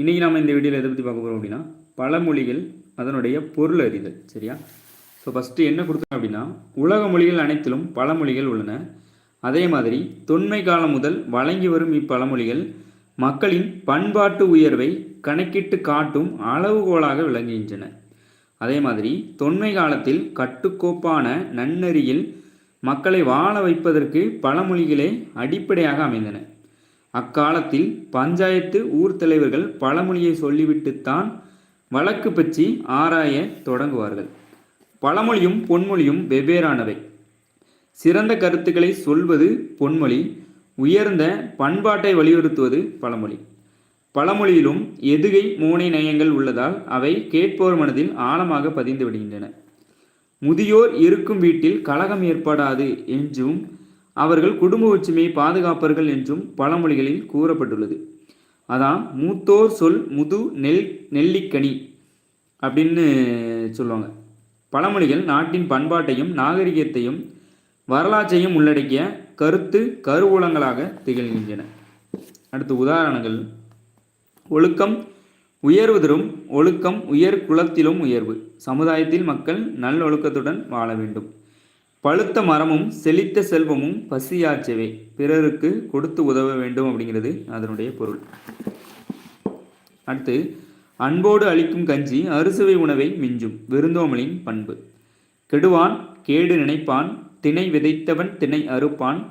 இன்றைக்கி நம்ம இந்த வீடியோவில் எதை பற்றி பார்க்க போகிறோம் அப்படின்னா பழமொழிகள் அதனுடைய பொருள் அறிதல் சரியா? ஸோ ஃபஸ்ட்டு என்ன கொடுத்தோம் அப்படின்னா உலக மொழிகள் அனைத்திலும் பழமொழிகள் உள்ளன. அதே மாதிரி தொன்மை காலம் முதல் வழங்கி வரும் இப்பழமொழிகள் மக்களின் பண்பாட்டு உயர்வை கணக்கிட்டு காட்டும் அளவுகோலாக விளங்குகின்றன. அதே மாதிரி தொன்மை காலத்தில் கட்டுக்கோப்பான நன்னெறியில் மக்களை வாழ வைப்பதற்கு பழமொழிகளே அடிப்படையாக அமைந்தன. அக்காலத்தில் பஞ்சாயத்து ஊர் தலைவர்கள் பழமொழியை சொல்லிவிட்டுத்தான் வழக்கு பற்றி ஆராய தொடங்குவார்கள். பழமொழியும் பொன்மொழியும் வெவ்வேறானவை. சிறந்த கருத்துக்களை சொல்வது பொன்மொழி உயர்ந்த பண்பாட்டை வலியுறுத்துவது பழமொழி. பழமொழியிலும் எதுகை மோனை நயங்கள் உள்ளதால் அவை கேட்போர் மனதில் ஆழமாக பதிந்து விடுகின்றன. முதியோர் இருக்கும் வீட்டில் கலகம் ஏற்படாது என்றும் அவர்கள் குடும்ப ஒற்றுமையை பாதுகாப்பார்கள் என்றும் பழமொழிகளில் கூறப்பட்டுள்ளது. அதான் மூத்தோர் சொல் முது நெல் நெல்லிக்கனி அப்படின்னு சொல்லுவாங்க. பழமொழிகள் நாட்டின் பண்பாட்டையும் நாகரிகத்தையும் வரலாற்றையும் உள்ளடக்கிய கருத்து கருவூலங்களாக திகழ்கின்றன. அடுத்து உதாரணங்கள். ஒழுக்கம் உயர்வுதரும் ஒழுக்கம் உயர் குலத்திலும் உயர்வு. சமுதாயத்தில் மக்கள் நல்லொழுக்கத்துடன் வாழ வேண்டும். பழுத்த மரமும் செழித்த செல்வமும் பசியாச்சவே பிறருக்கு கொடுத்து உதவ வேண்டும் அப்படிங்கிறது அதனுடைய பொருள். அடுத்து அன்போடு அளிக்கும் கஞ்சி அறுசுவை உணவை மிஞ்சும் விருந்தோமலின் பண்பு. கெடுவான் கேடு நினைப்பான் திணை விதைத்தவன் திணை அறுப்பான்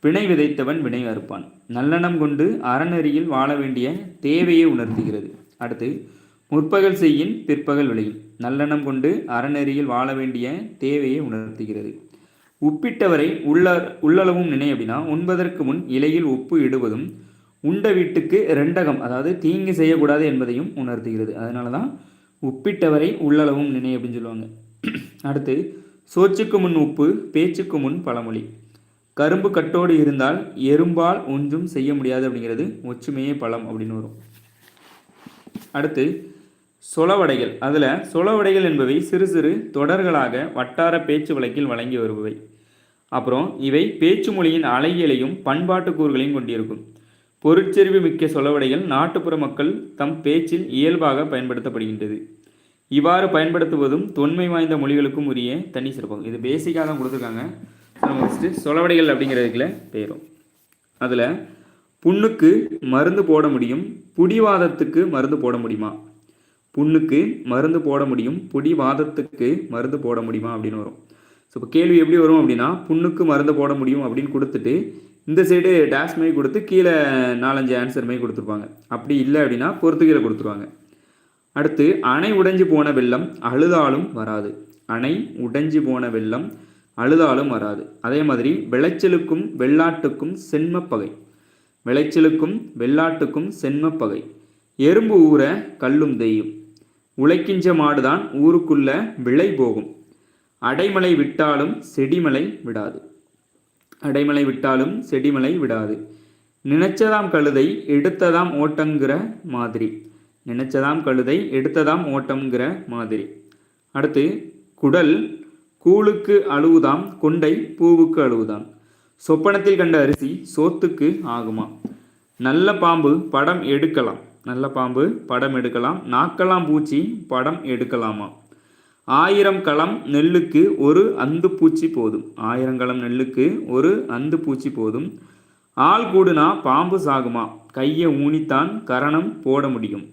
பிணை விதைத்தவன் வினை அறுப்பான். நல்லெண்ணம் கொண்டு அறநெறியில் வாழ வேண்டிய தேவையை உணர்த்துகிறது. அடுத்து முற்பகல் செய்யின் பிற்பகல் விளையும். நல்லெண்ணம் கொண்டு அறநெறியில் வாழ வேண்டிய தேவையை உணர்த்துகிறது. உப்பிட்டவரை உள்ள உள்ளளவும் நினை அப்படின்னா உண்பதற்கு முன் இலையில் உப்பு இடுவதும் உண்ட வீட்டுக்கு ரெண்டகம் அதாவது தீங்கு செய்யக்கூடாது என்பதையும் உணர்த்துகிறது. அதனால தான் உப்பிட்டவரை உள்ளளவும் நினை அப்படின்னு சொல்லுவாங்க. அடுத்து சோச்சுக்கு முன் உப்பு பேச்சுக்கு முன் பழமொழி. கரும்பு கட்டோடு இருந்தால் எறும்பால் ஒன்றும் செய்ய முடியாது அப்படிங்கிறது ஒற்றுமையே பழம் அப்படின்னு வரும். அடுத்து சொலவடைகள். அதில் சொலவடைகள் என்பவை சிறு சிறு தொடர்களாக வட்டார பேச்சு வழக்கில் வழங்கி வருபவை. அப்புறம் இவை பேச்சு மொழியின் அழகியலையும் பண்பாட்டு கூறுகளையும் கொண்டிருக்கும். பொருட்செறிவு மிக்க சொலவடைகள் நாட்டுப்புற மக்கள் தம் பேச்சில் இயல்பாக பயன்படுத்தப்படுகின்றது. இவ்வாறு பயன்படுத்துவதும் தொன்மை வாய்ந்த மொழிகளுக்கும் உரிய தனி சிறப்பம் இது பேசிக்காக தான் கொடுத்துருக்காங்க. நம்ம ஃபஸ்ட்டு சொலவடைகள் அப்படிங்கிறதுக்குல பெயரும். அதில் புண்ணுக்கு மருந்து போட முடியும் புடிவாதத்துக்கு மருந்து போட முடியுமா? புண்ணுக்கு மருந்து போட முடியும் புடிவாதத்துக்கு மருந்து போட முடியுமா அப்படின்னு வரும். ஸோ இப்போ கேள்வி எப்படி வரும் அப்படின்னா புண்ணுக்கு மருந்து போட முடியும் அப்படின்னு கொடுத்துட்டு இந்த சைடு டேஷ் மாதிரி கொடுத்து கீழே நாலஞ்சு ஆன்சர் மாதிரி கொடுத்துருப்பாங்க. அப்படி இல்லை அப்படின்னா பொறுத்து கீழே கொடுத்துருவாங்க. அடுத்து அணை உடைஞ்சு போன வெள்ளம் அழுதாலும் வராது. அணை உடைஞ்சு போன வெள்ளம் அழுதாலும் வராது. அதே மாதிரி விளைச்சலுக்கும் வெள்ளாட்டுக்கும் செண்மப்பகை. விளைச்சலுக்கும் வெள்ளாட்டுக்கும் செண்மப்பகை. எறும்பு ஊற கல்லும் தெய்யும் உழைக்கின்ற மாடுதான் ஊருக்குள்ள விளை போகும். அடைமலை விட்டாலும் செடிமலை விடாது. அடைமலை விட்டாலும் செடிமலை விடாது. நினைச்சதாம் கழுதை எடுத்ததாம் ஓட்டங்கிற மாதிரி. நினைச்சதாம் கழுதை எடுத்ததாம் ஓட்டம்ங்கிற மாதிரி. அடுத்து குடல் கூழுக்கு அழுவுதாம் கொண்டை பூவுக்கு அழுவுதாம். சொப்பனத்தில் கண்ட அரிசி சோத்துக்கு ஆகுமா நல்ல பாம்பு படம் எடுக்கலாம். நல்ல பாம்பு படம் எடுக்கலாம். நாக்கலாம் பூச்சி படம் எடுக்கலாமா? ஆயிரம் களம் நெல்லுக்கு ஒரு அந்து பூச்சி போதும். ஆயிரம் களம் நெல்லுக்கு ஒரு அந்து பூச்சி போதும். ஆள் கூடுனா பாம்பு சாகுமா? கையை ஊனித்தான் கரணம் போட முடியும்.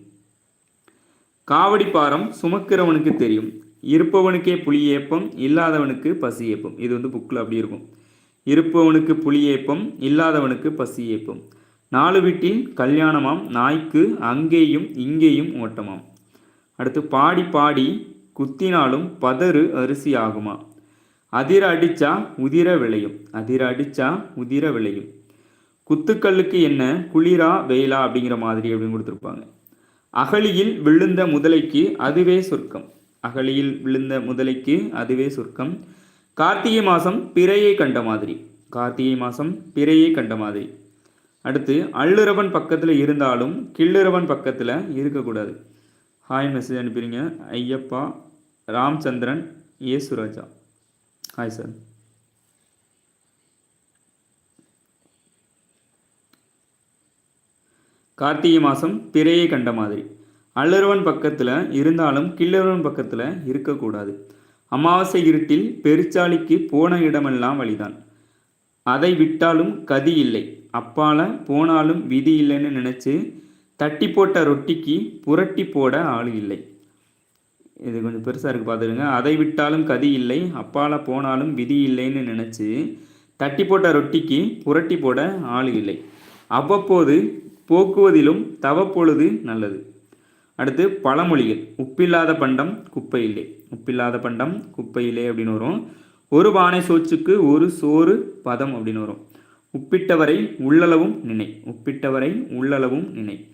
காவடி பாரம் சுமக்கிறவனுக்கு தெரியும். இருப்பவனுக்கே புலி ஏப்பம் இல்லாதவனுக்கு பசி ஏப்பம். இது வந்து புக்கில் அப்படி இருக்கும். இருப்பவனுக்கு புலி ஏப்பம் இல்லாதவனுக்கு பசி ஏப்பம். நாலு வீட்டில் கல்யாணமாம் நாய்க்கு அங்கேயும் இங்கேயும் ஓட்டமாம். அடுத்து பாடி பாடி குத்தினாலும் பதறு அரிசி ஆகுமா? அதிர அடிச்சா உதிர விளையும். அதிர அடிச்சா உதிர விளையும். குத்துக்கல்லுக்கு என்ன குளிரா வெயிலா அப்படிங்கிற மாதிரி அப்படின்னு கொடுத்துருப்பாங்க. அகழியில் விழுந்த முதலைக்கு அதுவே சொர்க்கம். அகழியில் விழுந்த முதலைக்கு அதுவே சொர்க்கம். கார்த்திகை மாதம் பிறையை கண்ட மாதிரி. கார்த்திகை மாதம் பிறையை கண்ட மாதிரி. அடுத்து அள்ளுறவன் பக்கத்தில் இருந்தாலும் கிள்ளுறவன் பக்கத்தில் இருக்கக்கூடாது. ஹாய் மெசேஜ் அனுப்பிடுங்க ஐயப்பா ராம்சந்திரன் ஏசுராஜா ஹாய் சார் கார்த்திகை மாதம் பிறையை கண்ட மாதிரி. அள்ளுறவன் பக்கத்தில் இருந்தாலும் கில்லறுவன் பக்கத்தில் இருக்கக்கூடாது. அமாவாசை இருட்டில் பெருச்சாளிக்கு போன இடமெல்லாம் வழிதான். அதை விட்டாலும் கதி இல்லை. அப்பால போனாலும் விதி இல்லைன்னு நினச்சி தட்டி போட்ட ரொட்டிக்கு புரட்டி போட ஆள் இல்லை. இது கொஞ்சம் பெருசாக இருக்குது பார்த்துருங்க அதை விட்டாலும் கதி இல்லை. அப்பால போனாலும் விதி இல்லைன்னு நினச்சி தட்டி போட்ட ரொட்டிக்கு புரட்டி போட ஆள் இல்லை. அவ்வப்போது போக்குவதிலும் தவப்பொழுது நல்லது. அடுத்து பழமொழிகள். உப்பில்லாத பண்டம் குப்பை இல்லை. உப்பில்லாத பண்டம் குப்பையிலே அப்படின்னு வரும். ஒரு பானை சோச்சுக்கு ஒரு சோறு பதம் அப்படின்னு வரும். உப்பிட்டவரை உள்ளளவும் நினை. உப்பிட்டவரை உள்ளளவும் நினை.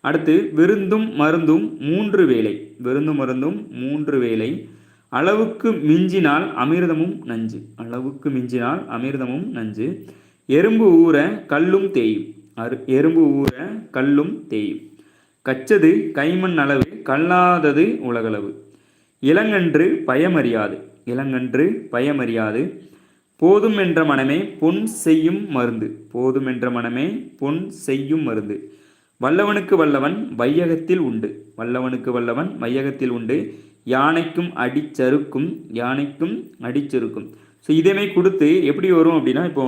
அடுத்து விருந்தும் மருந்தும் மூன்று வேலை. விருந்தும் மருந்தும் மூன்று வேலை. அளவுக்கு மிஞ்சினால் அமிர்தமும் நஞ்சு. அளவுக்கு மிஞ்சினால் அமிர்தமும் நஞ்சு. எறும்பு ஊற கல்லும் தேயும். அரு எறும்பு ஊற கல்லும் தேயும். கச்சது கைமண் அளவு கல்லாதது உலகளவு. இளங்கன்று பயமறியாது. இளங்கன்று பயமறியாது. போதும் என்ற மனமே பொன் செய்யும் மருந்து. போதும் என்ற மனமே பொன் செய்யும் மருந்து. வல்லவனுக்கு வல்லவன் வையகத்தில் உண்டு. வல்லவனுக்கு வல்லவன் வையகத்தில் உண்டு. யானைக்கும் அடிச்சறுக்கும் யானைக்கும் அடிச்சறுக்கும். ஸோ இதேமே கொடுத்து எப்படி வரும் அப்படின்னா இப்போ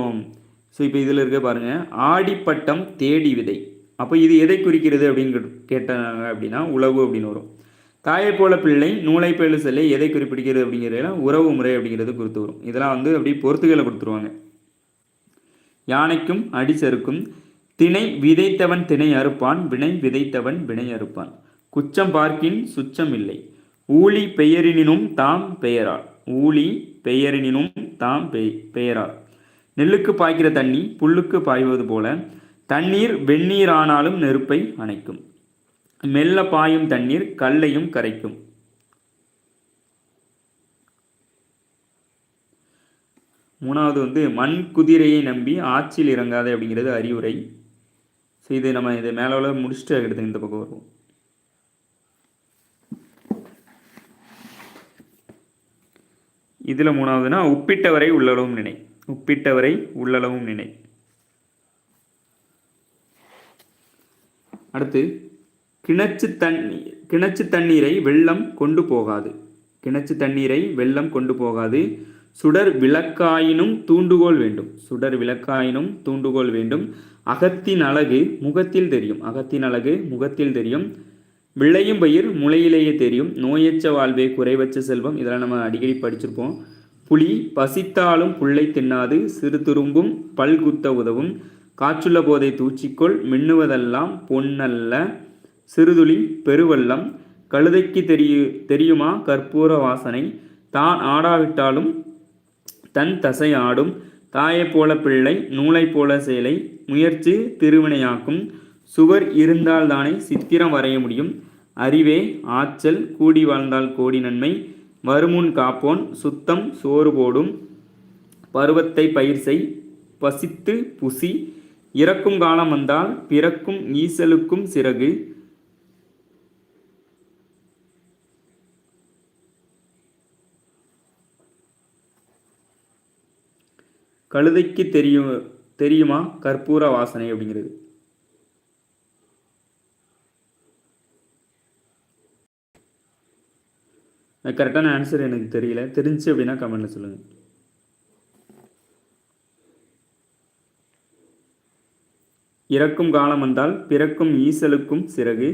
ஸோ இப்போ இதில் இருக்க பாருங்கள் ஆடிப்பட்டம் தேடி விதை. அப்போ இது எதை குறிக்கிறது அப்படின்னு கேட்டாங்க அப்படின்னா உழவு அப்படின்னு வரும். தாயை போல பிள்ளை நூலை பேழு செல்லை எதை குறிப்பிடுகிறது அப்படிங்கிறதுல உறவு முறை அப்படிங்கிறது கொடுத்து வரும். இதெல்லாம் வந்து அப்படி பொறுத்துகளை கொடுத்துருவாங்க. யானைக்கும் அடிச்சறுக்கும் திணை விதைத்தவன் திணை அறுப்பான் வினை விதைத்தவன் வினை அறுப்பான். குச்சம் பார்க்கின் சுச்சம் இல்லை. ஊழி பெயரினும் தாம் பெயரால் ஊழி பெயரினும் தாம் பெயரால் நெல்லுக்கு பாய்க்கிற தண்ணி புல்லுக்கு பாய்வது போல தண்ணீர் வெந்நீரானாலும் நெருப்பை அணைக்கும். மெல்ல பாயும் தண்ணீர் கல்லையும் கரைக்கும். மூணாவது வந்து மண் குதிரையை நம்பி ஆட்சியில் இறங்காதே அப்படிங்கிறது அறிவுரை. ஸோ இது நம்ம இதை மேலே முடிச்சுட்டு எடுத்து இந்த பக்கம் வருவோம். இதில் மூணாவதுனா உப்பிட்டவரை உள்ளளவும் நினை. உப்பிட்டவரை உள்ளளவும் நினை. அடுத்து கிணச்சு தண்ணி கிணச்சு தண்ணீரை வெள்ளம் கொண்டு போகாது. கிணச்சு தண்ணீரை வெள்ளம் கொண்டு போகாது. சுடர் விளக்காயினும் தூண்டுகோல் வேண்டும். சுடர் விளக்காயினும் தூண்டுகோல் வேண்டும். அகத்தின் அழகு முகத்தில் தெரியும். அகத்தின் அழகு முகத்தில் தெரியும். விளையும் பயிர் முளையிலேயே தெரியும். நோயற்ற வாழ்வே குறைவச்ச செல்வம். இதெல்லாம் நம்ம அடிக்கடி படிச்சிருப்போம். புலி பசித்தாலும் புள்ளை தின்னாது. சிறு துரும்பும் பல்குத்த உதவும். காற்றுள்ள போதை தூச்சிக்கொள். மின்னுவதெல்லாம் பொன்னல்ல. சிறுதுளி பெருவெள்ளம் கழுதைக்கு தெரியு தெரியுமா? கற்பூர வாசனை. தான் ஆடாவிட்டாலும் தன் தசை ஆடும். தாயைப் போல பிள்ளை நூலைப் போல சேலை. முயற்சி திருவினையாக்கும். சுவர் இருந்தால்தானே சித்திரம் வரைய முடியும். அறிவே ஆற்றல் கூடி வாழ்ந்தால் கோடி நன்மை. வருமுன் காப்போன் சுத்தம் சோறு போடும். பருவத்தை பயிர் செய். பசித்து புசி. இறக்கும் காலம் வந்தால் பிறக்கும் ஈசலுக்கும் சிறகு. கழுதைக்கு தெரியும் தெரியுமா? கற்பூர வாசனை அப்படிங்கிறது. கரெக்டான ஆன்சர் எனக்கு தெரியல. தெரிஞ்சு அப்படின்னா கமெண்ட்ல சொல்லுங்கள் இறக்கும் காலம் வந்தால் பிறக்கும் ஈசலுக்கும் சிறகு.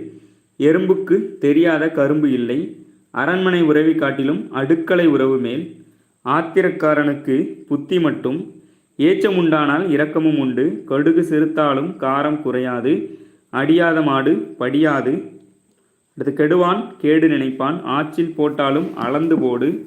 எறும்புக்கு தெரியாத கரும்பு இல்லை. அரண்மனை உறவி காட்டிலும் அடுக்களை உறவு மேல். ஆத்திரக்காரனுக்கு புத்தி மட்டும். ஏச்சம் உண்டானால் இரக்கமும் உண்டு. கடுகு சிறுத்தாலும் காரம் குறையாது. அடியாத மாடு படியாது. அடுத்து கெடுவான் கேடு நினைப்பான். ஆற்றில் போட்டாலும் அளந்து போடு.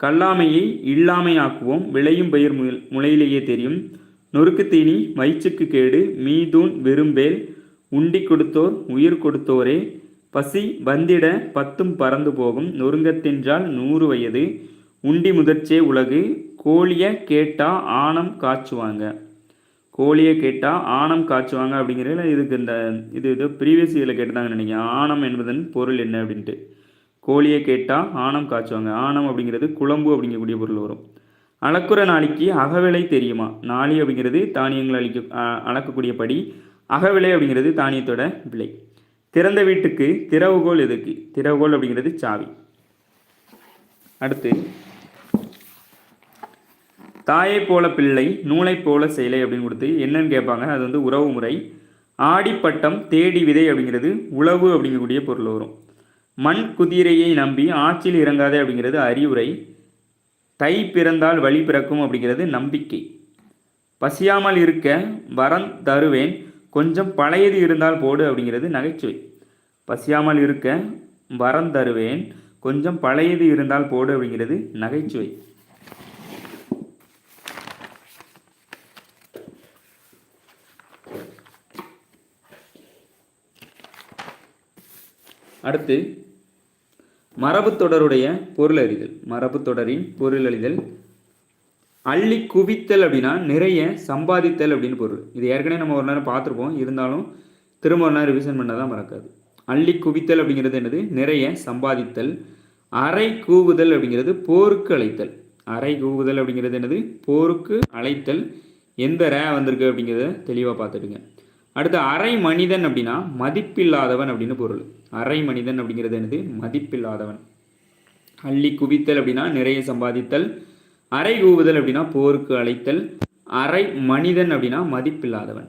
கல்லாமையை இல்லாமையாக்குவோம். விளையும் பயிர் முளையிலேயே தெரியும். நொறுக்கு தீனி வயிற்றுக்கு கேடு. மீதூன் விரும்பேல் உண்டி கொடுத்தோர் உயிர் கொடுத்தோரே. பசி வந்திட பத்தும் பறந்து போகும். நொறுங்கத்தின்றால் நூறு வயது. உண்டி முதற்சே உலகு. கோழியை கேட்டால் ஆணம் காய்ச்சுவாங்க. கோழியை கேட்டால் ஆணம் காய்ச்சுவாங்க அப்படிங்கிறதுல இதுக்கு இந்த இது இது ப்ரீவியஸ் இதில் கேட்டுதாங்க நினைக்கிறேன். ஆணம் என்பதன் பொருள் என்ன அப்படின்ட்டு. கோழியை கேட்டால் ஆணம் காய்ச்சுவாங்க. ஆணம் அப்படிங்கிறது குழம்பு அப்படிங்கக்கூடிய பொருள் வரும். அளக்குற நாளைக்கு அகவிலை தெரியுமா? நாளி அப்படிங்கிறது தானியங்கள் அழிக்க அளக்கக்கூடிய படி. அகவிலை அப்படிங்கிறது தானியத்தோட விலை. திறந்த வீட்டுக்கு திறவுகோல் எதுக்கு? திறவுகோல் அப்படிங்கிறது சாவி. அடுத்து தாயை போல பிள்ளை நூலை போல செயலை அப்படின்னு கொடுத்து என்னன்னு கேட்பாங்க. அது வந்து உறவு முறை. ஆடிப்பட்டம் தேடி விதை அப்படிங்கிறது உழவு அப்படிங்கக்கூடிய பொருள் வரும். மண் குதிரையை நம்பி ஆட்சியில் இறங்காதே அப்படிங்கிறது அறிவுரை. தை பிறந்தால் வழி பிறக்கும் அப்படிங்கிறது நம்பிக்கை. பசியாமல் இருக்க வரம் தருவேன். கொஞ்சம் பழையது இருந்தால் போடு அப்படிங்கிறது நகைச்சுவை. பசியாமல் இருக்க வரம் தருவேன். கொஞ்சம் பழையது இருந்தால் போடு அப்படிங்கிறது நகைச்சுவை. அடுத்து மரபு தொடருடைய பொருள் அறிதல் மரபு தொடரின் பொருள் அறிதல் அள்ளி குவித்தல் அப்படின்னா நிறைய சம்பாதித்தல் அப்படின்னு பொருள். இது ஏற்கனவே நம்ம ஒரு நேரம் பார்த்துருப்போம். இருந்தாலும் திரும்ப ஒரு நேரம் ரிவிஷன் பண்ணால் தான் மறக்காது. அள்ளி குவித்தல் அப்படிங்கிறது என்னது? நிறைய சம்பாதித்தல். அரை கூவுதல் அப்படிங்கிறது போருக்கு அழைத்தல். அரை கூவுதல் அப்படிங்கிறது என்னது? போருக்கு அழைத்தல். எந்த ரே வந்திருக்கு அப்படிங்கிறத தெளிவாக பார்த்துடுங்க. அடுத்து அரை மனிதன் அப்படின்னா மதிப்பில்லாதவன் அப்படின்னு பொருள். அரை மனிதன் அப்படிங்கிறது என்னது? மதிப்பில்லாதவன். அள்ளி குவித்தல் அப்படின்னா நிறைய சம்பாதித்தல். அரை கூவுதல் அப்படின்னா போருக்கு அழைத்தல். அரை மனிதன் அப்படின்னா மதிப்பில்லாதவன்.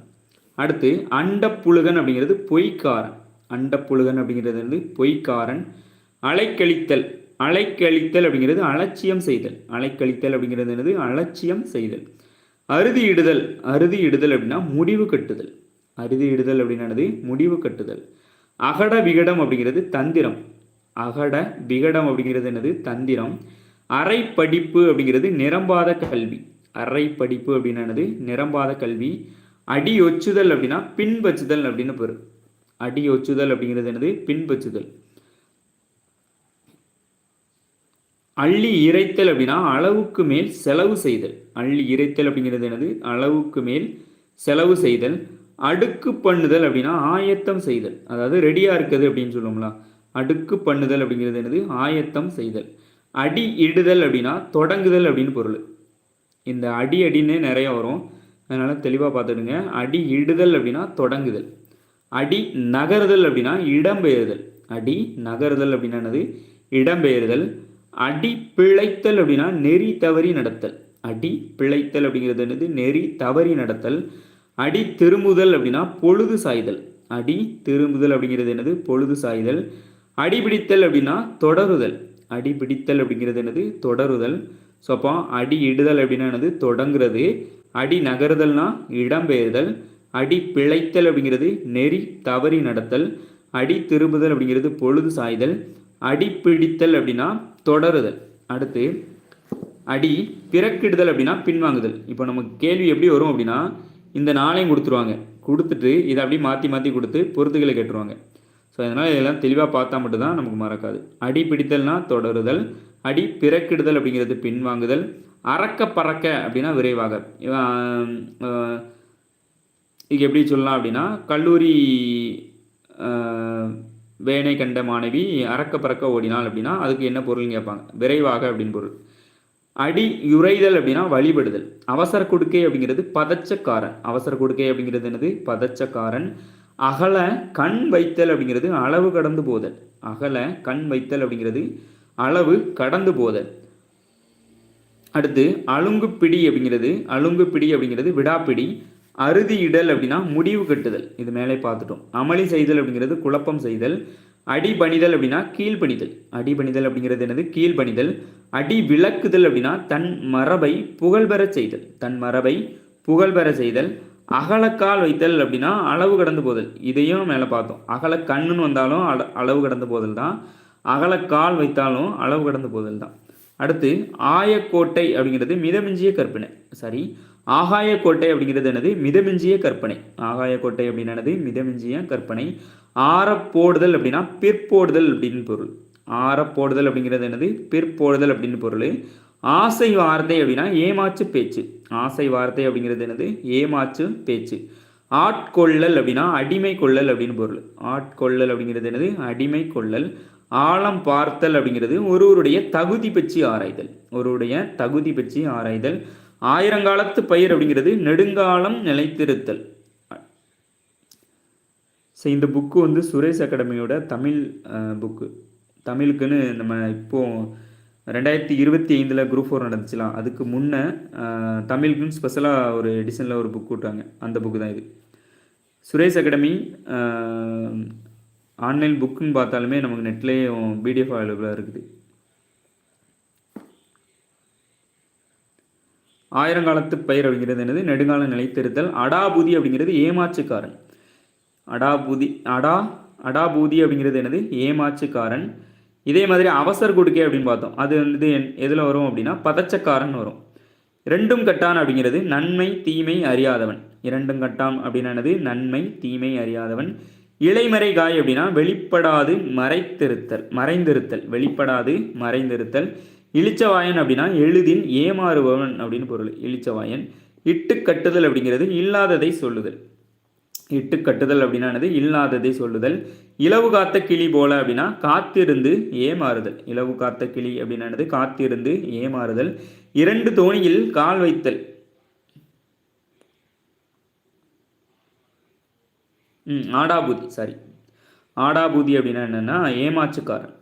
அடுத்து அண்டப்புழுகன் அப்படிங்கிறது பொய்க்காரன். அண்டப்புழுகன் அப்படிங்கிறது வந்து பொய்க்காரன். அலைக்கழித்தல். அலைக்கழித்தல் அப்படிங்கிறது அலட்சியம் செய்தல். அலைக்கழித்தல் அப்படிங்கிறது என்னது? அலட்சியம் செய்தல். அறுதி இடுதல் அறுதி இடுதல் அப்படின்னா முடிவு கட்டுதல். அறுதி இடுதல் அப்படின்னானது முடிவு கட்டுதல். அகட விகடம் அப்படிங்கிறது தந்திரம். அகட விகடம் அப்படிங்கிறது என்னது? தந்திரம். அரை படிப்பு அப்படிங்கிறது நிரம்பாத கல்வி. அரை படிப்பு அப்படின்னது நிரம்பாத கல்வி. அடி ஒச்சுதல் அப்படின்னா பின்பற்றுதல் அப்படின்னு பொருள் அடி ஒச்சுதல் அப்படிங்கிறது என்னது? பின்பற்றுதல். அள்ளி இறைத்தல் அப்படின்னா அளவுக்கு மேல் செலவு செய்தல். அள்ளி இறைத்தல் அப்படிங்கிறது என்னது? அளவுக்கு மேல் செலவு செய்தல். அடுக்கு பண்ணுதல் அப்படின்னா ஆயத்தம் செய்தல். அதாவது ரெடியாக இருக்குது அப்படின்னு சொல்லுவோம்ல. அடுக்கு பண்ணுதல் அப்படிங்கிறது என்னது? ஆயத்தம் செய்தல். அடி இடுதல் அப்படின்னா தொடங்குதல் அப்படின்னு பொருள். இந்த அடி அடின்னு நிறைய வரும். அதனால் தெளிவாக பார்த்துடுங்க. அடி இடுதல் அப்படின்னா தொடங்குதல். அடி நகருதல் அப்படின்னா இடம்பெயர்தல். அடி நகருதல் அப்படின்னா என்னது? இடம்பெயர்தல். அடி பிழைத்தல் அப்படின்னா நெறி தவறி நடத்தல். அடி பிழைத்தல் அப்படிங்கிறது என்னது? நெறி தவறி நடத்தல். அடி திரும்புதல் அப்படின்னா பொழுது சாய்தல். அடி திரும்புதல் அப்படிங்கிறது என்னது? பொழுது சாய்தல். அடிபிடித்தல் அப்படின்னா தொடருதல். அடிபிடித்தல் அப்படிங்கிறது என்னது? தொடருதல். ஸோ அப்போ அடி இடுதல் அப்படின்னா என்னது? தொடங்குறது. அடி நகருதல்னா இடம்பெயர்தல். அடி பிழைத்தல் அப்படிங்கிறது நெறி தவறி நடத்தல். அடி திரும்புதல் அப்படிங்கிறது பொழுது சாய்தல். அடி பிடித்தல் அப்படின்னா தொடருதல். அடுத்து அடி பிறக்கிடுதல் அப்படின்னா பின்வாங்குதல். இப்போ நமக்கு கேள்வி எப்படி வரும் அப்படின்னா இந்த நாளையும் கொடுத்துருவாங்க. கொடுத்துட்டு இதை அப்படியே மாற்றி மாற்றி கொடுத்து பொறுத்துக்களை கேட்டுருவாங்க. ஸோ அதனால் இதெல்லாம் தெளிவாக பார்த்தா மட்டும்தான் நமக்கு மறக்காது. அடி பிடித்தல்னா தொடருதல் அடி பிறக்கிடுதல் அப்படிங்கிறது பின்வாங்குதல் அறக்க பறக்க அப்படின்னா விரைவாக. இது எப்படி சொல்லலாம் அப்படின்னா கல்லூரி வேனை கண்ட மாணவி அறக்க பறக்க ஓடினாள் அப்படின்னா அதுக்கு என்ன பொருள்னு கேட்பாங்க. விரைவாக அப்படின்னு பொருள். அடி யுரைதல் அப்படின்னா வழிபடுதல். அவசர கொடுக்கை அப்படிங்கிறது பதச்சக்காரன். அவசர கொடுக்கை அப்படிங்கிறது என்னது? பதச்சக்காரன். அகல கண் வைத்தல் அப்படிங்கிறது அளவு கடந்து போதல். அகல கண் வைத்தல் அப்படிங்கிறது அளவு கடந்து போதல். அடுத்து அலுங்கு பிடி அப்படிங்கிறது அலுங்கு பிடி அப்படிங்கிறது விடாப்பிடி. அறுதி இடல் அப்படின்னா முடிவு கட்டுதல். இது மேலே பார்த்துட்டோம். அமளி செய்தல் அப்படிங்கிறது குழப்பம் செய்தல். அடிபணிதல் அப்படின்னா கீழ்பணிதல். அடிபணிதல் அப்படிங்கிறது என்னது? கீழ்பணிதல். அடி விளக்குதல் அப்படின்னா தன் மரபை புகழ்பெற செய்தல். தன் மரபை புகழ்பெற செய்தல். அகலக்கால் வைத்தல் அப்படின்னா அளவு கடந்து போதல். இதையும் மேலே பார்த்தோம். அகல கண்ணுன்னு வந்தாலும் அளவு கடந்து போதல் தான். அகலக்கால் வைத்தாலும் அளவு கடந்து போதல் தான். அடுத்து ஆயக்கோட்டை அப்படிங்கிறது மிதமிஞ்சிய கற்பனை. சாரி ஆகாயக்கோட்டை அப்படிங்கிறது என்னது? மிதமிஞ்சிய கற்பனை. ஆகாயக்கோட்டை அப்படின்னது மிதமிஞ்சிய கற்பனை. ஆறப்போடுதல் அப்படின்னா பிற்போடுதல் அப்படின்னு பொருள். ஆறப்போடுதல் அப்படிங்கிறது என்னது? பிற்போடுதல் அப்படின்னு பொருள். ஆசை வார்த்தை அப்படின்னா ஏமாச்சு பேச்சு. ஆசை வார்த்தை அப்படிங்கிறது என்னது? ஏமாச்சு பேச்சு. ஆட்கொள்ளல் அப்படின்னா அடிமை கொள்ளல் அப்படின்னு பொருள். ஆட்கொள்ளல் அப்படிங்கிறது என்னது? அடிமை கொள்ளல். ஆழம் பார்த்தல் அப்படிங்கிறது ஒருவருடைய தகுதி பற்றி ஆராய்தல். ஒருவருடைய தகுதி பற்றி ஆராய்தல். ஆயிரங்காலத்து பயிர் அப்படிங்கிறது நெடுங்காலம் நிலைத்திருத்தல். ஸோ இந்த புக்கு வந்து சுரேஷ் அகாடமியோட தமிழ் புக்கு தமிழுக்குன்னு நம்ம இப்போது ரெண்டாயிரத்தி இருபத்தி ஐந்தில் குரூப் ஃபோர் நடந்துச்சுலாம். அதுக்கு முன்னே தமிழுக்குன்னு ஸ்பெஷலாக ஒரு எடிஷனில் ஒரு புக் விட்டாங்க. அந்த புக்கு தான் இது. சுரேஷ் அகாடமி ஆன்லைன் புக்குன்னு பார்த்தாலுமே நமக்கு நெட்லேயும் பிடிஎஃப் அவைலபிளாக இருக்குது. ஆயிரங்காலத்து பயிர் அப்படிங்கிறது என்னது? நெடுங்கால நிலைத்திருத்தல். அடாபூதி அப்படிங்கிறது ஏமாற்றுக்காரன். அடாபூதி அடா அடாபூதி அப்படிங்கிறது என்னது? ஏமாற்றுக்காரன். இதே மாதிரி அவசர் கொடுக்கை அப்படின்னு பார்த்தோம். அது வந்து என் எதில் வரும் அப்படின்னா பதச்சக்காரன் வரும். இரண்டும் கட்டான் அப்படிங்கிறது நன்மை தீமை அறியாதவன். இரண்டும் கட்டான் அப்படின்னு என்னது? நன்மை தீமை அறியாதவன். இலைமறை காய் அப்படின்னா வெளிப்படாது மறைத்திருத்தல் மறைந்திருத்தல். வெளிப்படாது மறைந்திருத்தல். இளிச்சவாயன் அப்படின்னா எளிதில் ஏமாறுபவன் அப்படின்னு பொருள். இளிச்சவாயன் இட்டு கட்டுதல் அப்படிங்கிறது இல்லாததை சொல்லுதல். இட்டு கட்டுதல் அப்படின்னா இல்லாததை சொல்லுதல். இலவு காத்த கிளி போல அப்படின்னா காத்திருந்து ஏமாறுதல். இலவு காத்த கிளி அப்படின்னானது காத்திருந்து ஏமாறுதல். இரண்டு தோணியில் கால் வைத்தல். ம் ஆடாபூதி சாரி ஆடாபூதி அப்படின்னா என்னன்னா ஏமாற்றுக்காரன்.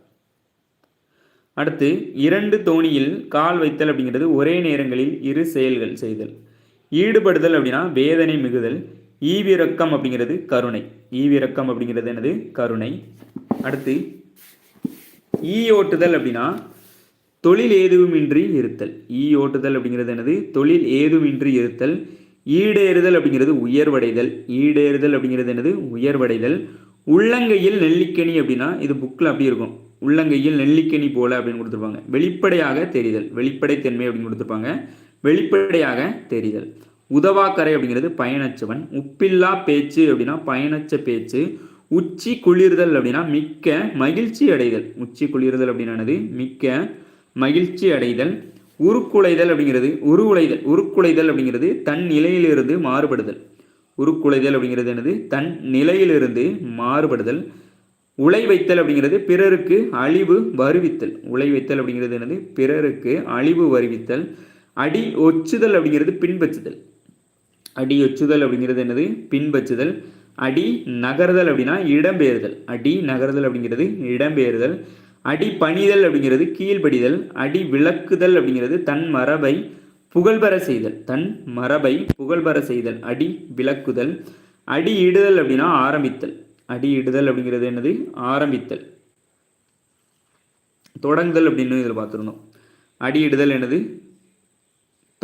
அடுத்து இரண்டு தோணியில் கால் வைத்தல் அப்படிங்கிறது ஒரே நேரங்களில் இரு செயல்கள் செய்தல். ஈடுபடுதல் அப்படின்னா வேதனை மிகுதல் ஈவிரக்கம் அப்படிங்கிறது கருணை. ஈவிரக்கம் அப்படிங்கிறது என்னது? கருணை. அடுத்து ஈ ஓட்டுதல் அப்படின்னா தொழில் ஏதுமின்றி இருத்தல். ஈ ஓட்டுதல் அப்படிங்கிறது என்னது? தொழில் ஏதுமின்றி இருத்தல். ஈடேறுதல் அப்படிங்கிறது உயர்வடைதல். ஈடேறுதல் அப்படிங்கிறது என்னது? உயர்வடைதல். உள்ளங்கையில் நெல்லிக்கனி அப்படின்னா இது புக்கில் அப்படி இருக்கும். உள்ளங்கையில் நெல்லிக்கனி போல அப்படின்னு கொடுத்துருப்பாங்க. வெளிப்படையாக தெரிதல். வெளிப்படைத்தன்மை அப்படின்னு கொடுத்துருப்பாங்க. வெளிப்படையாக தெரிதல். உதவாக்கரை அப்படிங்கிறது பயணச்சவன் உப்பில்லா பேச்சு அப்படின்னா பயணச்ச பேச்சு. உச்சி குளிர்தல் அப்படின்னா மிக்க மகிழ்ச்சி அடைதல். உச்சி குளிர்தல் அப்படின்னானது மிக்க மகிழ்ச்சி அடைதல். உருக்குலைதல் அப்படிங்கிறது உருகுலைதல் உருக்குலைதல் அப்படிங்கிறது தன் நிலையிலிருந்து மாறுபடுதல். உருக்குலைதல் அப்படிங்கிறது என்னது? தன் நிலையிலிருந்து மாறுபடுதல். உலை வைத்தல் அப்படிங்கிறது பிறருக்கு அழிவு வருவித்தல். உலை வைத்தல் அப்படிங்கிறது என்னது? பிறருக்கு அழிவு வருவித்தல். அடி ஒச்சுதல் அப்படிங்கிறது பின்பற்றுதல். அடி ஒச்சுதல் அப்படிங்கிறது என்னது? பின்பற்றுதல். அடி நகர்தல் அப்படின்னா இடம்பெயர்தல். அடி நகர்தல் அப்படிங்கிறது இடம்பெயர்தல். அடி பணிதல் அப்படிங்கிறது கீழ்படிதல் அடி விளக்குதல் அப்படிங்கிறது தன் மரபை புகழ்பெற செய்தல். தன் மரபை புகழ்பெற செய்தல். அடி விளக்குதல். அடி இடுதல் அப்படின்னா ஆரம்பித்தல். அடியிடுதல் அப்படிங்கிறது என்னது? ஆரம்பித்தல். தொடங்குதல் அப்படின்னு இதில் பார்த்துருந்தோம் அடியிடுதல் என்னது?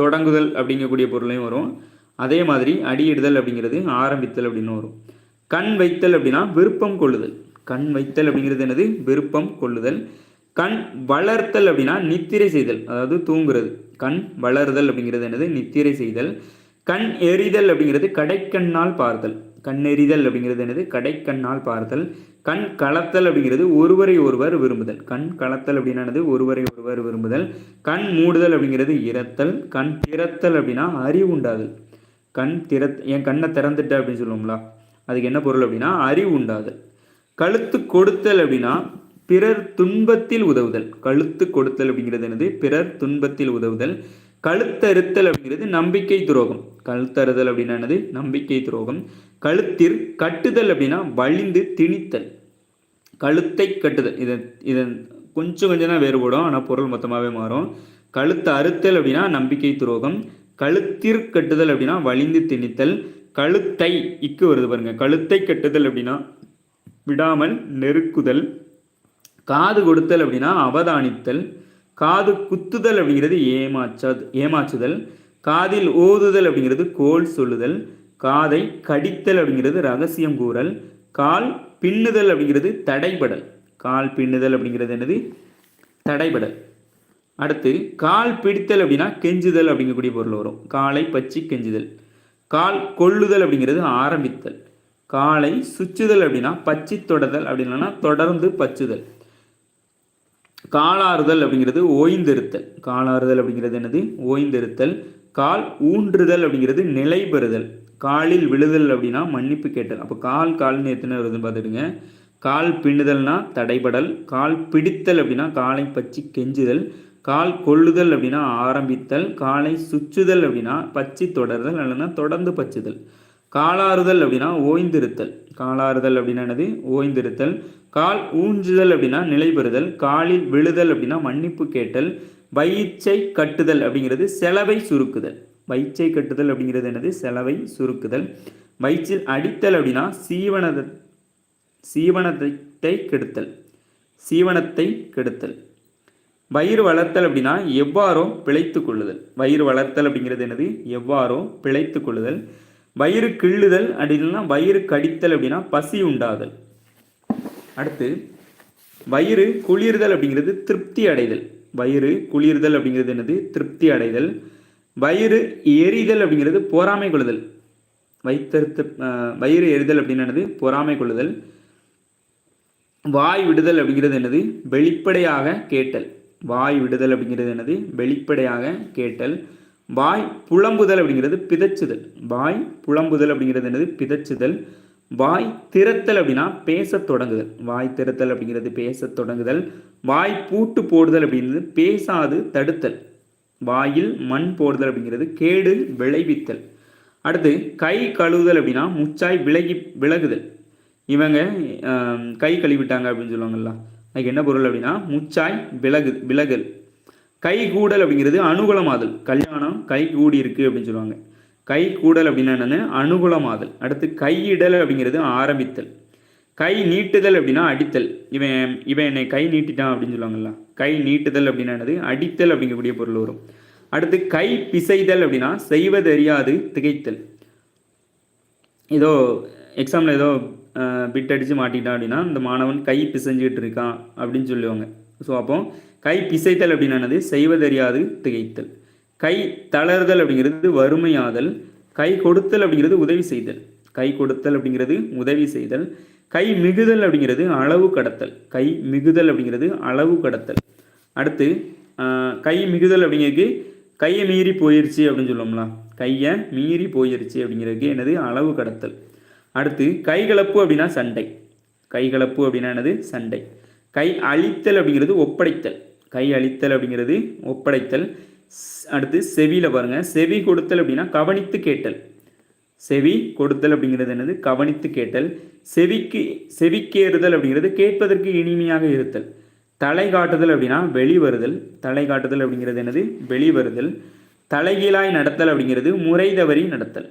தொடங்குதல் அப்படிங்கக்கூடிய பொருளையும் வரும். அதே மாதிரி அடியிடுதல் அப்படிங்கிறது ஆரம்பித்தல் அப்படின்னு வரும். கண் வைத்தல் அப்படின்னா விருப்பம் கொள்ளுதல். கண் வைத்தல் அப்படிங்கிறது என்னது? விருப்பம் கொள்ளுதல். கண் வளர்த்தல் அப்படின்னா நித்திரை செய்தல் அதாவது தூங்குறது. கண் வளர்தல் அப்படிங்கிறது என்னது? நித்திரை செய்தல். கண் எறிதல் அப்படிங்கிறது கடைக்கண்ணால் பார்த்தல் கண்ணெறிதல் அப்படிங்கிறது என்னது? கடைக்கண்ணால் பார்த்தல். கண் கலத்தல் அப்படிங்கிறது ஒருவரை ஒருவர் விரும்புதல். கண் கலத்தல் அப்படின்னா ஒருவரை ஒருவர் விரும்புதல். கண் மூடுதல் அப்படிங்கிறது இறத்தல் கண் திறத்தல் அப்படின்னா அறிவு உண்டாதல் கண் திற என் கண்ணை திறந்துட்ட அப்படின்னு சொல்லுவோம்ல. அதுக்கு என்ன பொருள் அப்படின்னா அறிவு உண்டாதல் கழுத்து கொடுத்தல் அப்படின்னா பிறர் துன்பத்தில் உதவுதல். கழுத்து கொடுத்தல் அப்படிங்கிறது என்னது? பிறர் துன்பத்தில் உதவுதல். கழுத்தறுத்தல் அப்படிங்கிறது நம்பிக்கை துரோகம். கழுத்தறுதல் அப்படின்னா என்னது? நம்பிக்கை துரோகம். கழுத்திற் கட்டுதல் அப்படின்னா வலிந்து திணித்தல். கழுத்தை கட்டுதல். இதை இதன் கொஞ்சம் கொஞ்சம் தான் வேறுபடும். ஆனால் பொருள் மொத்தமாகவே மாறும். கழுத்து அறுத்தல் அப்படின்னா நம்பிக்கை துரோகம். கழுத்திற் கட்டுதல் அப்படின்னா வலிந்து திணித்தல். கழுத்தை இக்கு வருது பாருங்க. கழுத்தை கட்டுதல் அப்படின்னா விடாமல் நெருக்குதல். காது கொடுத்தல் அப்படின்னா அவதானித்தல். காது குத்துதல் அப்படிங்கிறது ஏமாச்சா ஏமாற்றுதல். காதில் ஓதுதல் அப்படிங்கிறது கோல் சொல்லுதல். காதை கடித்தல் அப்படிங்கிறது ரகசியம் கூறல். கால் பின்னுதல் அப்படிங்கிறது தடைபடல். கால் பின்னுதல் அப்படிங்கிறது என்னது? தடைபடல். அடுத்து கால் பிடித்தல் அப்படின்னா கெஞ்சுதல் அப்படிங்கக்கூடிய பொருள் வரும். காலை பச்சி கெஞ்சுதல். கால் கொள்ளுதல் அப்படிங்கிறது ஆரம்பித்தல். காலை சுச்சுதல் அப்படின்னா பச்சி தொடதல். அப்படின்னா தொடர்ந்து பச்சுதல் காலாறுதல் அப்படிங்கிறது ஓய்ந்திருத்தல். காலாறுதல் அப்படிங்கிறது என்னது? ஓய்ந்திருத்தல். கால் ஊன்றுதல் அப்படிங்கிறது நிலை பெறுதல் காலில் விழுதல் அப்படின்னா மன்னிப்பு கேட்டல். அப்போ கால் கால்னு எத்தனை வருதுன்னு பார்த்துடுங்க. கால் பின்னுதல்னா தடைபடல். கால் பிடித்தல் அப்படின்னா காலை பச்சி கெஞ்சுதல். கால் கொள்ளுதல் அப்படின்னா ஆரம்பித்தல். காலை சுற்றுதல் அப்படின்னா பச்சி தொடர்தல். அல்லனா தொடர்ந்து பச்சுதல். காலாறுதல் அப்படின்னா ஓய்ந்திருத்தல். காலாறுதல் அப்படின்னா என்னது? ஓய்ந்திருத்தல். கால் ஊஞ்சுதல் அப்படின்னா நிலைபெறுதல் காலில் விழுதல் அப்படின்னா மன்னிப்பு கேட்டல். வயிற்றை கட்டுதல் அப்படிங்கிறது செலவை சுருக்குதல். வயிற்றை கட்டுதல் அப்படிங்கிறது என்னது? செலவை சுருக்குதல். வயிற்றில் அடித்தல் அப்படின்னா சீவனத சீவனத்தை கெடுத்தல். சீவனத்தை கெடுத்தல். வயிறு வளர்த்தல் அப்படின்னா எவ்வாறோ பிழைத்து கொள்ளுதல். வயிறு வளர்த்தல் அப்படிங்கிறது என்னது? எவ்வாறோ பிழைத்து கொள்ளுதல். வயிறு கிள்ளுதல் அப்படின்னா வயிறு கடித்தல் அப்படின்னா பசி உண்டாதல். அடுத்து வயிறு குளிர்தல் அப்படிங்கிறது திருப்தி அடைதல். வயிறு குளிர்தல் அப்படிங்கிறது என்னது? திருப்தி அடைதல். வயிறு எரிதல் அப்படிங்கிறது பொறாமை கொள்ளுதல். வைத்தறுத்து வயிறு எரிதல் அப்படின்னு என்னது? பொறாமை கொள்ளுதல். வாய் விடுதல் அப்படிங்கிறது என்னது? வெளிப்படையாக கேட்டல். வாய் விடுதல் அப்படிங்கிறது என்னது? வெளிப்படையாக கேட்டல். வாய் புலம்புதல் அப்படிங்கிறது பிதச்சுதல். வாய் புலம்புதல் அப்படிங்கிறது என்னது? பிதச்சுதல். வாய் திறத்தல் அப்படின்னா பேச தொடங்குதல். வாய் திறத்தல் அப்படிங்கிறது பேச தொடங்குதல். வாய் பூட்டு போடுதல் அப்படிங்கிறது பேசாது தடுத்தல். வாயில் மண் போடுதல் அப்படிங்கிறது கேடு விளைவித்தல். அடுத்து கை கழுவுதல் அப்படின்னா முச்சாய் விலகி விலகுதல். இவங்க கை கழுவிட்டாங்க அப்படின்னு சொல்லுவாங்கல்ல. அதுக்கு என்ன பொருள் அப்படின்னா முச்சாய் விலகு விலகல். கைகூடல் அப்படிங்கிறது அனுகூலமாதல். கல்யாணம் கை கூடி இருக்குது அப்படின்னு சொல்லுவாங்க. கை கூடல் அப்படின்னா என்னென்னு? அனுகூலமாதல். அடுத்து கையிடல் அப்படிங்கிறது ஆரம்பித்தல். கை நீட்டுதல் அப்படின்னா அடித்தல். இவன் இவன் என்னை கை நீட்டிட்டான் அப்படின்னு சொல்லுவாங்கல்ல. கை நீட்டுதல் அப்படின்னா என்னது? அடித்தல் அப்படிங்கக்கூடிய பொருள் வரும். அடுத்து கை பிசைதல் அப்படின்னா செய்வதறியாது திகைத்தல். ஏதோ எக்ஸாமில் ஏதோ பிட் அடித்து மாட்டிட்டான் அப்படின்னா இந்த மாணவன் கை பிசைஞ்சிக்கிட்டு இருக்கான் அப்படின்னு சொல்லுவாங்க. ஸோ அப்போ கை பிசைத்தல் அப்படின்னானது செய்வதறியாது திகைத்தல். கை தளர்தல் அப்படிங்கிறது வறுமையாதல். கை கொடுத்தல் அப்படிங்கிறது உதவி செய்தல். கை கொடுத்தல் அப்படிங்கிறது உதவி செய்தல். கை மிகுதல் அப்படிங்கிறது அளவு கடத்தல். கை மிகுதல் அப்படிங்கிறது அளவு கடத்தல். அடுத்து கை மிகுதல் அப்படிங்கிறதுக்கு கையை மீறி போயிருச்சு அப்படின்னு சொல்லுவோம்ல. கையை மீறி போயிருச்சு அப்படிங்கிறதுக்கு என்னது? அளவு கடத்தல். அடுத்து கைகலப்பு அப்படின்னா சண்டை. கைகலப்பு அப்படின்னா என்னது? சண்டை. கை அழித்தல் அப்படிங்கிறது ஒப்படைத்தல். கை அழித்தல் அப்படிங்கிறது ஒப்படைத்தல். அடுத்து செவியில் பாருங்கள் செவி கொடுத்தல் அப்படின்னா கவனித்து கேட்டல். செவி கொடுத்தல் அப்படிங்கிறது என்னது? கவனித்து கேட்டல். செவிக்கு செவிக்கேறுதல் அப்படிங்கிறது கேட்பதற்கு இனிமையாக இருத்தல். தலை காட்டுதல் அப்படின்னா வெளிவருதல். தலை காட்டுதல் அப்படிங்கிறது என்னது? வெளிவருதல். தலைகீழாய் நடத்தல் அப்படிங்கிறது முறை தவறி நடத்தல்.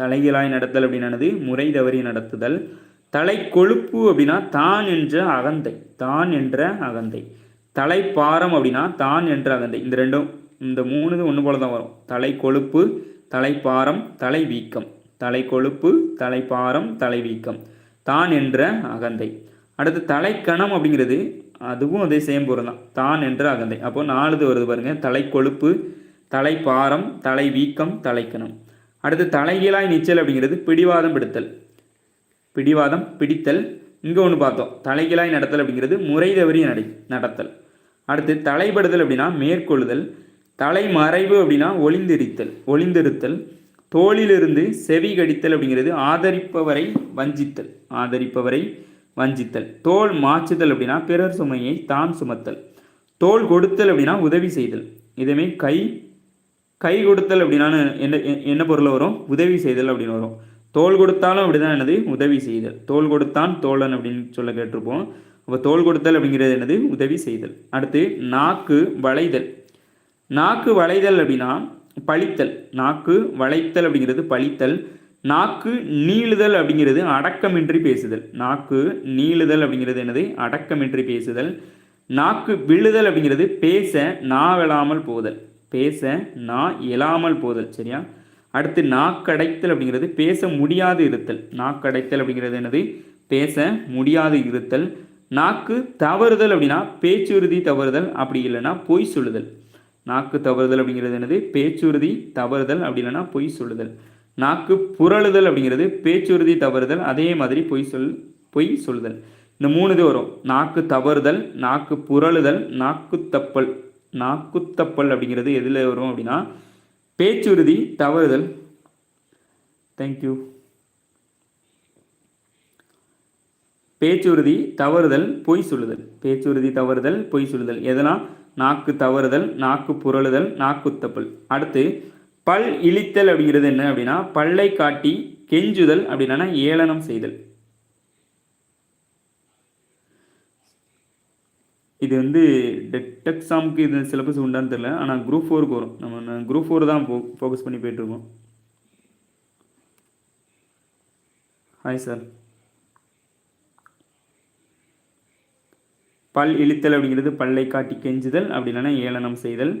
தலைகீழாய் நடத்தல் அப்படின்னது முறை தவறி நடத்துதல். தலை கொழுப்பு அப்படின்னா தான் என்ற அகந்தை தான் என்ற அகந்தை. தலைப்பாரம் அப்படின்னா தான் என்ற அகந்தை. இந்த ரெண்டும் இந்த மூணு ஒன்று போல தான் வரும். தலை கொழுப்பு தலைப்பாரம் தலை வீக்கம் தலை கொழுப்பு தலைப்பாரம் தலை வீக்கம் தான் என்ற அகந்தை. அடுத்து தலைக்கணம் அப்படிங்கிறது அதுவும் அதே சேம் பொருள் தான். தான் என்ற அகந்தை. அப்போ நாலுது வருது பாருங்கள் தலை கொழுப்பு தலைப்பாரம் தலை வீக்கம் தலைக்கணம். அடுத்து தலைகீழாய் நீச்சல் அப்படிங்கிறது பிடிவாதம் பிடித்தல். பிடிவாதம் பிடித்தல். இங்கே ஒன்று பார்த்தோம். தலைகீழாய் நடத்தல் அப்படிங்கிறது முறை தவறி நடை நடத்தல். அடுத்து தலைப்படுதல் அப்படின்னா மேற்கொள்ளுதல். தலைமறைவு அப்படின்னா ஒளிந்திருத்தல் ஒளிந்திருத்தல். தோளிலிருந்து செவி கடித்தல் அப்படிங்கிறது ஆதரிப்பவரை வஞ்சித்தல் ஆதரிப்பவரை வஞ்சித்தல். தோல் மாற்றுதல் அப்படின்னா பிறர் சுமையை தான் சுமத்தல். தோல் கொடுத்தல் அப்படின்னா உதவி செய்தல். இதுமே கை கை கொடுத்தல் அப்படின்னா என்ன என்ன பொருள் வரும்? உதவி செய்தல் அப்படின்னு வரும். தோல் கொடுத்தாலும் அப்படிதான் என்னது? உதவி செய்தல். தோல் கொடுத்தான் தோழன் அப்படின்னு சொல்ல கேட்டிருப்போம். அப்போ தோல் கொடுத்தல் அப்படிங்கிறது என்னது? உதவி செய்தல். அடுத்து நாக்கு வளைதல். நாக்கு வளைதல் அப்படின்னா பழித்தல். நாக்கு வளைத்தல் அப்படிங்கிறது பழித்தல். நாக்கு நீளுதல் அப்படிங்கிறது அடக்கமின்றி பேசுதல். நாக்கு நீளுதல் அப்படிங்கிறது என்னது? அடக்கமின்றி பேசுதல். நாக்கு விழுதல் அப்படிங்கிறது பேச நா விழாமல் போதல். பேச நா இயலாமல் போதல். சரியா? அடுத்து நாக்கடைத்தல் அப்படிங்கிறது பேச முடியாது இருத்தல். நாக்கடைத்தல் அப்படிங்கிறது என்னது? பேச முடியாது இருத்தல். நாக்கு தவறுதல் அப்படின்னா பேச்சுறுதி தவறுதல் அப்படி இல்லைன்னா பொய் சொல்லுதல். நாக்கு தவறுதல் அப்படிங்கிறது என்னது? பேச்சுறுதி தவறுதல் அப்படி இல்லைன்னா பொய் சொல்லுதல். நாக்கு புரளுதல் அப்படிங்கிறது பேச்சுறுதி தவறுதல் அதே மாதிரி பொய் சொல் பொய் சொல்லுதல். இந்த மூணு இது வரும். நாக்கு தவறுதல் நாக்கு புரளுதல் நாக்கு தப்பல். நாக்குத்தப்பல் அப்படிங்கிறது எதில் வரும் அப்படின்னா பேச்சுறுதி தவறுதல். தேங்க்யூ பேச்சுறுதி தவறுதல் பொய் சொல்லுதல். பேச்சுறுதி தவறுதல் பொய் சொல்லுதல். எதெல்லாம் நாக்கு தவறுதல் நாக்கு புரளுதல் நாக்குத்தப்பல் அடுத்து பல் இழித்தல் அப்படிங்கிறது என்ன அப்படின்னா பல்லை காட்டி கெஞ்சுதல் அப்படின்னா ஏளனம் செய்தல். இது வந்து டெட் எக்ஸாமுக்கு இது சிலபஸ் உண்டான்னு தெரில ஆனால் குரூப் ஃபோருக்கு வரும். நம்ம குரூப் ஃபோர் தான் ஃபோ ஃபோக்கஸ் பண்ணி போயிட்டுருக்கோம் ஹாய் சார் பல் இழித்தல் அப்படிங்கிறது பல்லை காட்டி கெஞ்சுதல் அப்படி இல்லைன்னா ஏளனம் செய்தல்.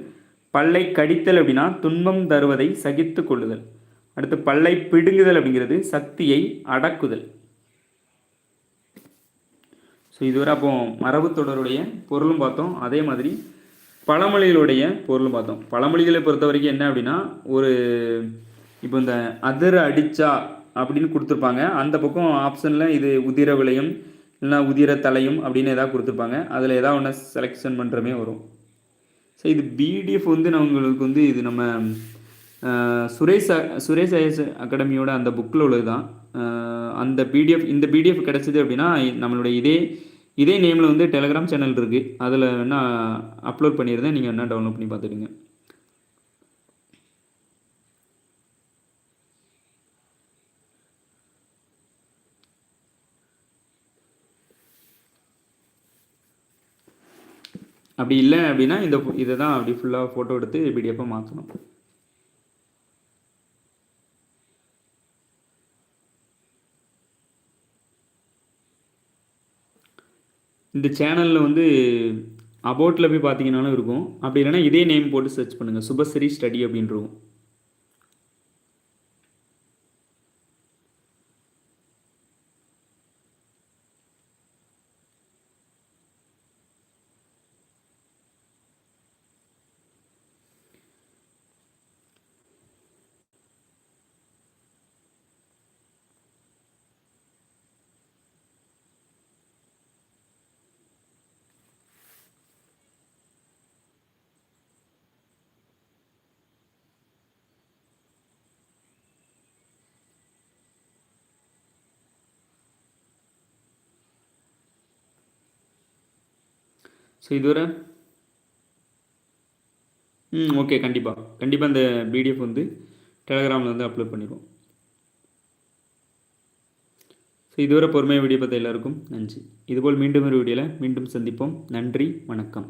பல்லை கடித்தல் அப்படின்னா துன்பம் தருவதை சகித்து கொள்ளுதல். அடுத்து பல்லை பிடுங்குதல் அப்படிங்கிறது சக்தியை அடக்குதல். ஸோ இதுவரை அப்போ மரபு தொடருடைய பொருளும் பார்த்தோம். அதே மாதிரி பழமொழிகளுடைய பொருளும் பார்த்தோம். பழமொழிகளை பொறுத்த வரைக்கும் என்ன அப்படின்னா ஒரு இப்போ இந்த அதிர அடிச்சா அப்படின்னு கொடுத்துருப்பாங்க. அந்த பக்கம் ஆப்ஷனில் இது உதிர விலையும் இல்லைனா உதிர தலையும் அப்படின்னு எதாவது கொடுத்துருப்பாங்க. அதில் எதாவது ஒன்று செலெக்ஷன் பண்ணுறமே வரும். ஸோ இது பிடிஎஃப் வந்து நம்மளுக்கு வந்து இது நம்ம சுரேஷ் சுரேஷ் ஐஎஸ் அகாடமியோட அந்த புக்கில் உள்ளது தான் அந்த பிடிஎஃப் இந்த பிடிஎஃப் கிடச்சிது அப்படின்னா நம்மளுடைய இதே இதே நேமில் வந்து டெலகிராம் சேனல் இருக்குது அதில் வேணால் அப்லோட் பண்ணியிருந்தேன் நீங்கள் வேணால் டவுன்லோட் பண்ணி பார்த்துடுங்க அப்படி இல்லை அப்படின்னா இந்த இதை தான் அப்படி ஃபுல்லாக ஃபோட்டோ எடுத்து பிடிஎஃபாக மாற்றணும் இந்த சேனலில் வந்து அபவுட்டில் போய் பார்த்தீங்கன்னாலும் இருக்கும். அப்படி இல்லைன்னா இதே நேம் போட்டு சர்ச் பண்ணுங்கள் சுபஸ்ரீ ஸ்டடி அப்படின்றவும் ஸோ இதுவரை ம் ஓகே கண்டிப்பாக கண்டிப்பாக இந்த பிடிஎஃப் வந்து டெலகிராமில் வந்து அப்லோட் பண்ணிடுவோம் ஸோ இதுவரை பொறுமையாக வீடியோ பார்த்த எல்லாருக்கும் நன்றி. இதுபோல் மீண்டும் ஒரு வீடியோவில் மீண்டும் சந்திப்போம். நன்றி வணக்கம்.